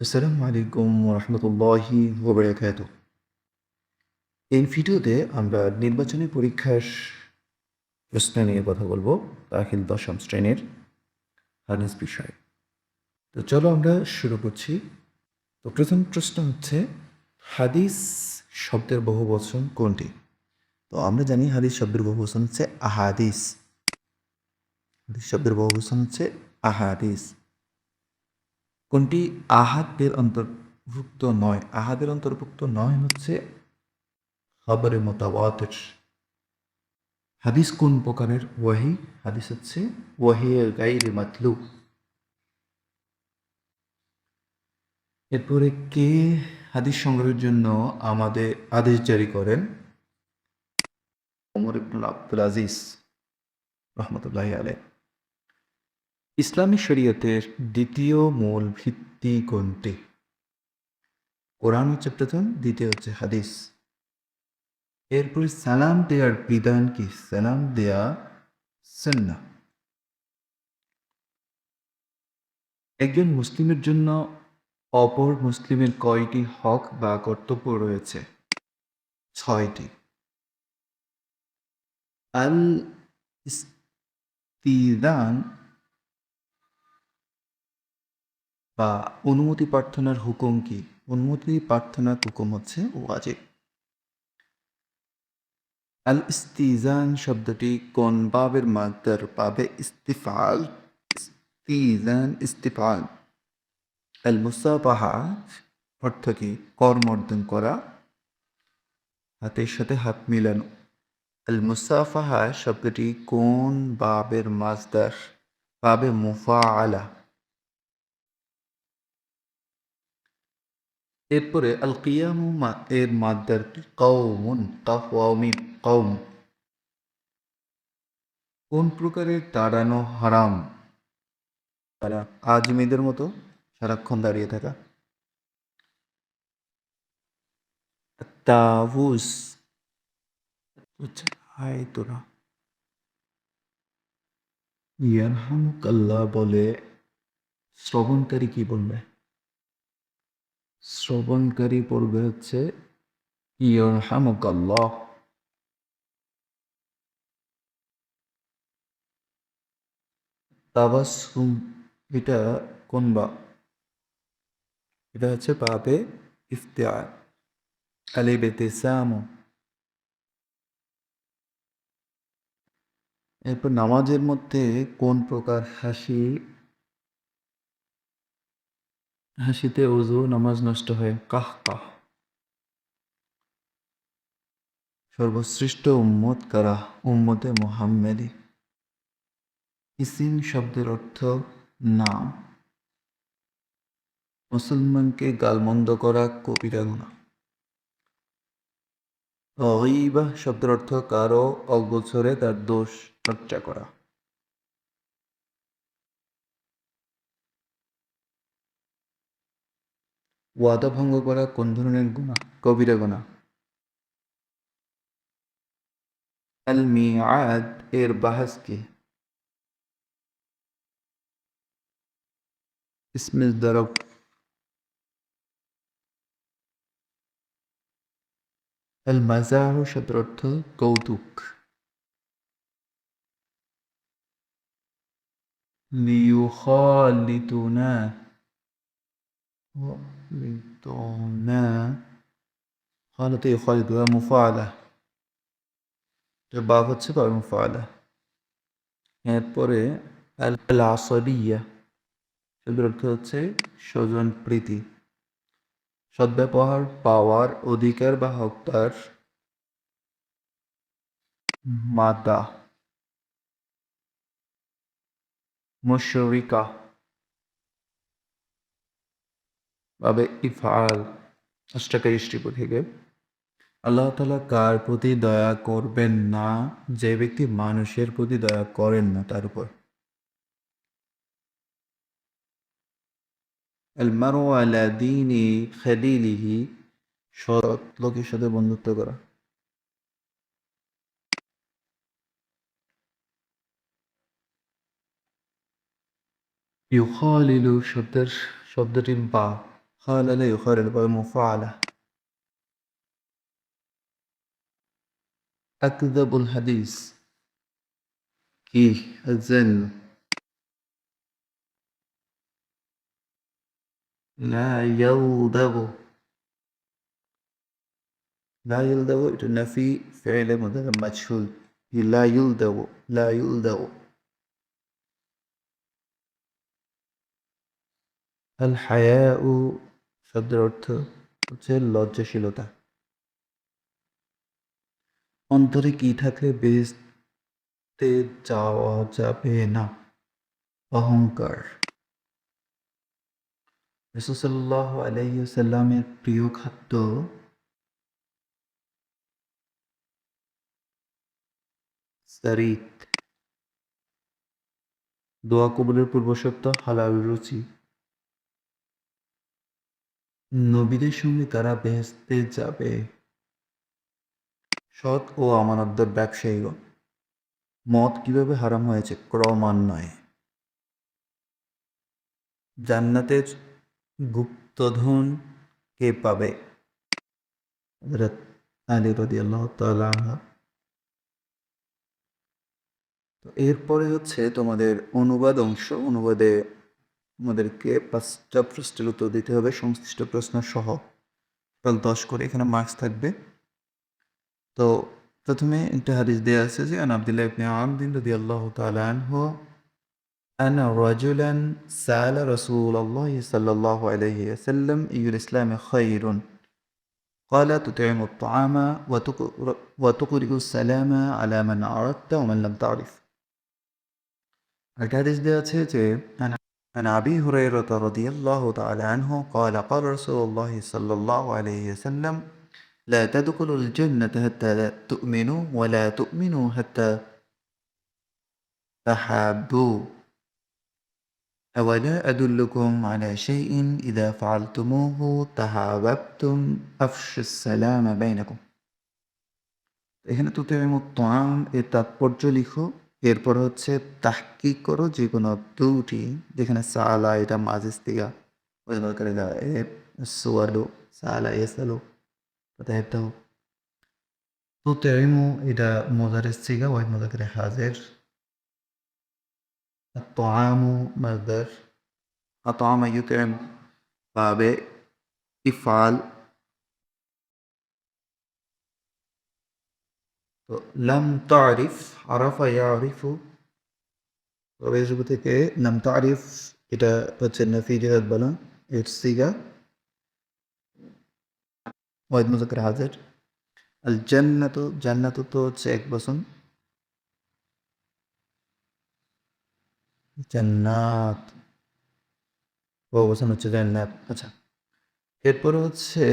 আসসালামু আলাইকুম রহমতুল্লাহি ওবরাকাত এই ভিডিওতে আমরা নির্বাচনী পরীক্ষার প্রশ্ন নিয়ে কথা বলব, দাখিল দশম শ্রেণির হাদিস বিষয়। তো চলো আমরা শুরু করছি। তো প্রথম প্রশ্ন হচ্ছে, হাদিস শব্দের বহু বচন কোনটি? তো আমরা জানি হাদিস শব্দের বহু বচন হচ্ছে আহাদিস। হাদিস শব্দের বহু বচন হচ্ছে আহাদিস। কোনটি? আহাদের অন্তর্ভুক্ত নয়। আহাদের অন্তর্ভুক্ত নয় হচ্ছে খবরে মোতাবাতের। হাদিস কোন প্রকারের? ওয়াহি। হাদিস হচ্ছে ওয়াহি গাইরে মাতলু এরপরে কে হাদিস সংগ্রহের জন্য আমাদের আদেশ জারি করেন? ওমর ইবনুল আব্দুল আজিজ রহমতুল্লাহ আলাই ইসলামী শরীয়তের দ্বিতীয় মূল ভিত্তি কোনটি? কোরআন হচ্ছে প্রথম দ্বিতীয় হচ্ছে হাদিস। এরপরে সালাম দেওয়ার বিধান কি? সালাম দেয়া সন্না একজন মুসলিমের জন্য অপর মুসলিমের কয়টি হক বা কর্তব্য রয়েছে? ছয়টি। আল ইস্তিদান বা অনুমতি প্রার্থনার হুকুম কি? অনুমতি প্রার্থনার হুকুম হচ্ছে ওয়াজিব। আল ইস্তিজান শব্দটি কোন বাবের মাদার? পাবে ইস্তিফাল। ইস্তিজান, ইস্তিফাল। আল মুসাফাহা অর্থ কি? কর্মর্দন করা। হাতের সাথে হাত মিলানো। আল মুসাফাহা শব্দটি কোন বাবের মাজদার পাবে মুফা আলা এরপরে আল কিয়ামু এর মাদ্দার কৌমুন কাফওয়ামি কৌম কোন প্রকারের তাড়ানো হারাম? তারা আজমিদের মতো সারাক্ষণ দাঁড়িয়ে থাকা। তাবুস হাই তোরা। ইয়ারহামুকাল্লাহ বলে, শ্রবণকারী কি বলবে? শ্রবণকারী পড়বে হচ্ছে, ইয়ারহামুকাল্লাহ। তাবাসুম এটা কোন বা? এটা হচ্ছে পাবে ইফতিয়ার। আলিব ইতিসাম এরপর নামাজের মধ্যে কোন প্রকার হাসি হাসিতে ওজু নামাজ নষ্ট হয়, কাহ কাহ। সর্বশ্রেষ্ঠ উম্মত কারা? উম্মতে মোহাম্মেদি। ইসিম শব্দের অর্থ নাম। মুসলমানকে গালমন্দ করা কবিরা গুণা অগিবা শব্দের অর্থ কারও অগোচরে তার দোষ চর্চা করা। ওয়াদা ভঙ্গ করা কোন ধরনের গুণা কবিরা গুণা আল মিয়াদ এর বাহাস কি? ইসমিস দরব। আল মাজাহ কৌতুক। خالطنا خالط يخالط মুফাআলা তো বাব হচ্ছে বা মুফাআলা এরপরে আল আসবিয়া এর অর্থ হচ্ছে স্বজন প্রীতি সদ্ব্যবহার পাওয়ার অধিকার বা হকদার মাতা মুশরিকা বাবে ইফআল অষ্টাকার ইষ্টিপু থেকে আল্লাহ তালা কার প্রতি দয়া করবেন না? যে ব্যক্তি মানুষের প্রতি দয়া করেন না, তার উপর। এলমারো আলা দিনে সৎ লোকের সাথে বন্ধুত্ব করা। ইউখালিলু শব্দের শব্দটি বা قال لا يخالف القلم المفعلة أكذب الحديث. كي الزن لا يلدغ لا يلدغ في فعل مدر مجهول. لا يلدغ لا يلدغ الحياء শব্দের অর্থ হচ্ছে লজ্জাশীলতা। অন্তরে কি থাকলে বেহেস্তে যাওয়া যাবে না? অহংকার। রসুসাল্লাহ আলাইসাল্লামের প্রিয় খাদ্য সারিত। দোয়া কবুলের পূর্ব সপ্তাহ হালাল রুচি। নবীদের সঙ্গে তারা বেহেস্তে যাবে। সৎ ও আমানতদার ব্যবসায়ীগণ, মদ কীভাবে হারাম হয়েছে ক্রমান্বয়ে? জান্নাতের গুপ্তধন কে পাবে? তো এরপরে হচ্ছে তোমাদের অনুবাদ অংশ, অনুবাদে আমাদেরকে পাঁচটা প্রশ্নের উত্তর দিতে হবে সংশ্লিষ্ট প্রশ্ন সহ টোটাল দশ করে এখানে মার্কস থাকবে তো প্রথমে একটা হাদিস দেওয়া আছে যে আন আব্দুল্লাহ ইবনে আমদিন রাদিয়াল্লাহু তাআলা আনহু أن رجلا سأل رسول الله صلى الله عليه وسلم أي الإسلام خير قال تطعم الطعام وتقر- وتقرئ السلام على من عرفت ومن لم تعرف একটা হাদিস দেওয়া আছে যে عن- عن أبي هريرة رضي الله تعالى عنه قال قال رسول الله صلى الله عليه وسلم لا تدخلوا الجنة حتى تؤمنوا ولا تؤمنوا حتى تحابوا أولا أدلكم على شيء إذا فعلتموه تحاببتم أفش السلام بينكم এখানে তো তাম এর তাৎপর্য লিখো এরপর হচ্ছে তাহকিক করো যে কোনো দুটি যেখানে সালা এটা মাজিস দিগা ওই দরকারে সোয়ালো সালা এসালো فتهبته تطعم إذا مضارع الصيغة وهي مذكر حاضر الطعام مصدر أطعم يطعم باب إفعال তো লাম তারিফ আরাফা ইয়ারিফ তবে এসব থেকে লাম তারিফ এটা হচ্ছে নাফি জিহাদ বলা, এর সিগা। ওয়াইদ মুজাক্কার হাজির। আল জান্নাতু জান্নাতু তো হচ্ছে এক বসন। জান্নাত। ও বসন হচ্ছে জান্নাত। আচ্ছা। এরপরে হচ্ছে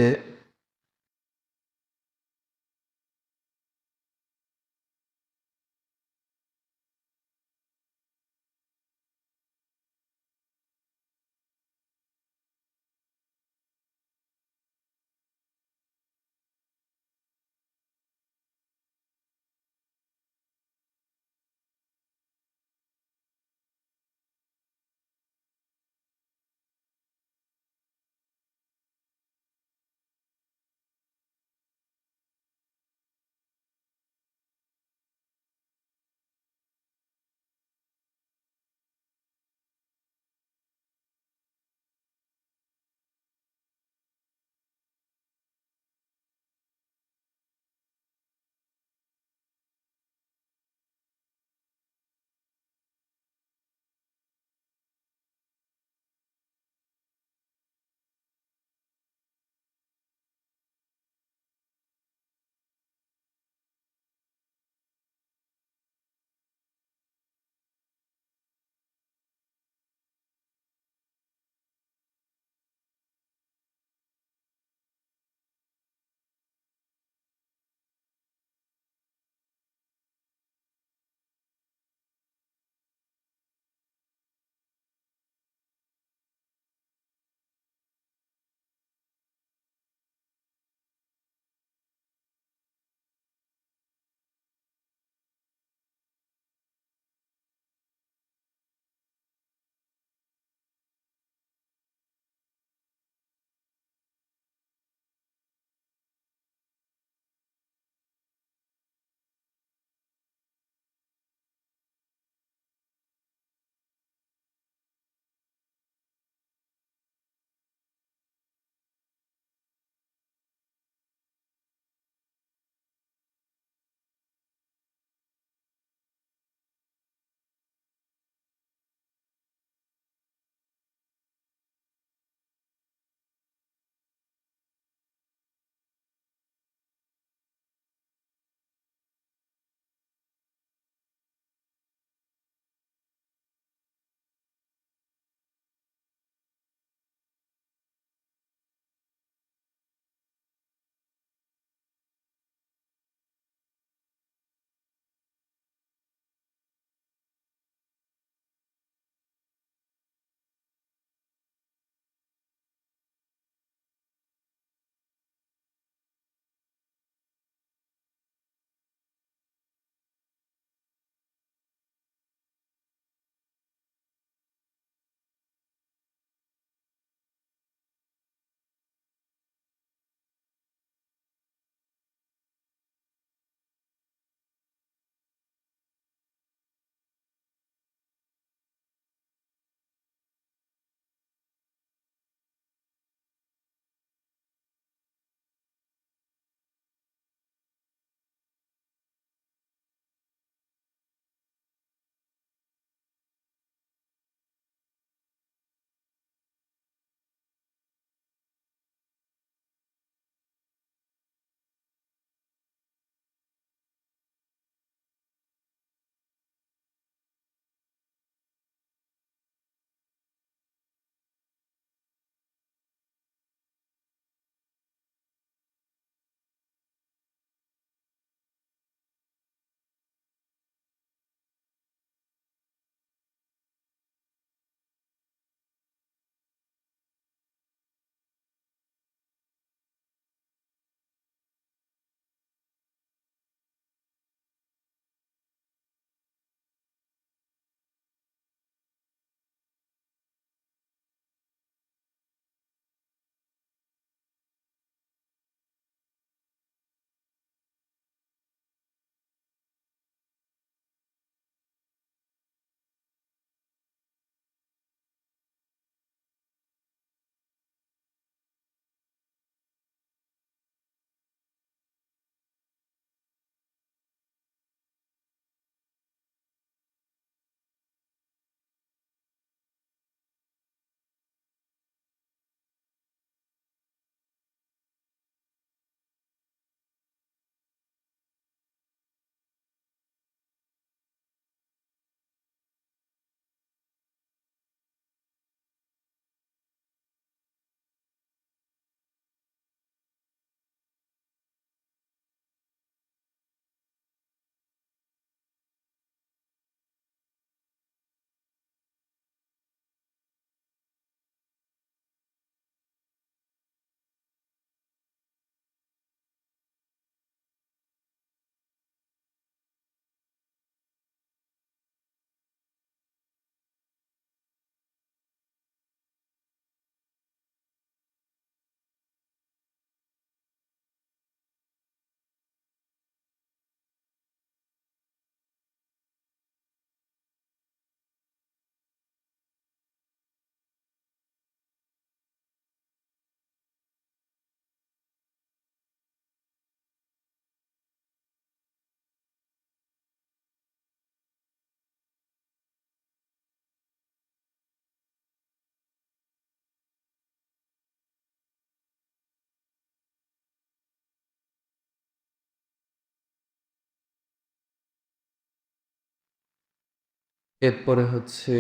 এরপরে হচ্ছে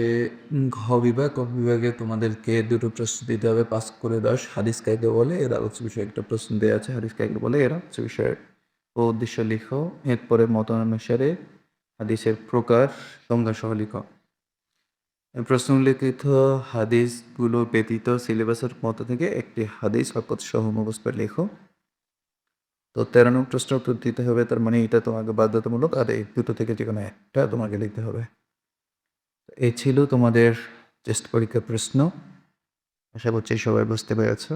ঘ বিভাগ, ক বিভাগে তোমাদেরকে দুটো প্রশ্ন দিতে হবে। পাস করে দশ, হাদিস কাকে বলে, এরা হচ্ছে বিষয়ে একটা প্রশ্ন দেওয়া আছে, হাদিস কাকে বলে, এরা হচ্ছে বিষয়ের উদ্দেশ্য লিখো। এরপরে মতানুসারে হাদিসের প্রকার সংজ্ঞা সহ লিখো। প্রশ্নলিখিত হাদিসগুলো ব্যতীত সিলেবাসের মতো থেকে একটি হাদিস অকত সহ মুখস্থ লেখো। তো তেরো নং প্রশ্ন উত্তর দিতে হবে, তার মানে এটা তোমাকে বাধ্যতামূলক, আর এই দুটো থেকে যে কোনো একটা তোমাকে লিখতে হবে। এই ছিল তোমাদের টেস্ট পরীক্ষা প্রশ্ন। আশা করছি সবাই বুঝতে পেরেছ।